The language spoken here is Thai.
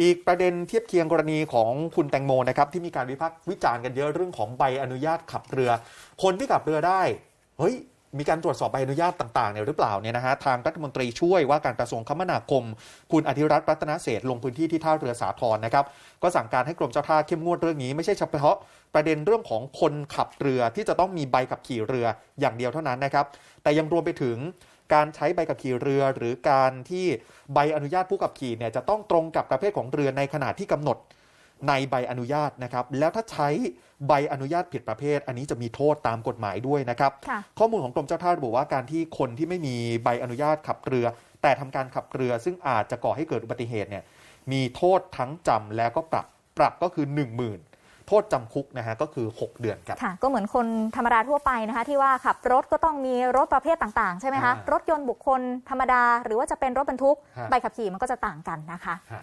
อีกประเด็นเทียบเคียงกรณีของคุณแตงโมนะครับที่มีการวิพากษ์วิจารณ์กันเยอะเรื่องของใบอนุญาตขับเรือ คนที่ขับเรือได้เฮ้ยมีการตรวจสอบใบอนุญาตต่างๆเนี่ยหรือเปล่าเนี่ยนะฮะทางรัฐมนตรีช่วยว่าการกระทรวงคมนาคม คุณอธิรัตน์รัตนเศษลงพื้นที่ที่ท่าเรือสาทรนะครับก็สั่งการให้กรมเจ้าท่าเข้มงวดเรื่องนี้ไม่ใช่เฉพาะประเด็นเรื่องของคนขับเรือที่จะต้องมีใบขับขี่เรืออย่างเดียวเท่านั้นนะครับแต่ยังรวมไปถึง การใช้ใบขับขี่เรือ หรือการที่ใบอนุญาตผู้ขับขี่เนี่ยจะต้องตรงกับประเภทของเรือในขณะที่กำหนดในใบอนุญาตนะครับ แล้วถ้าใช้ใบอนุญาตผิดประเภท อันนี้จะมีโทษตามกฎหมายด้วยนะครับค่ะข้อมูลของกรมเจ้าท่าระบุว่าการที่คนที่ไม่มีใบอนุญาตขับเรือ แต่ทำการขับเรือ ซึ่งอาจจะก่อให้เกิดอุบัติเหตุเนี่ยมีโทษทั้งจำแล้วก็ปรับปรับก็คือ 1 0,000 โทษจำคุกนะฮะก็คือ 6 เดือนครับ ค่ะ ก็เหมือนคนธรรมดาทั่วไปนะคะที่ว่าขับรถก็ต้องมีรถประเภทต่างๆ ใช่ไหมคะ อ่ารถยนต์บุคคลธรรมดา หรือว่าจะเป็นรถบรรทุก ฮะ ใบขับขี่มันก็จะต่างกันนะคะ ฮะ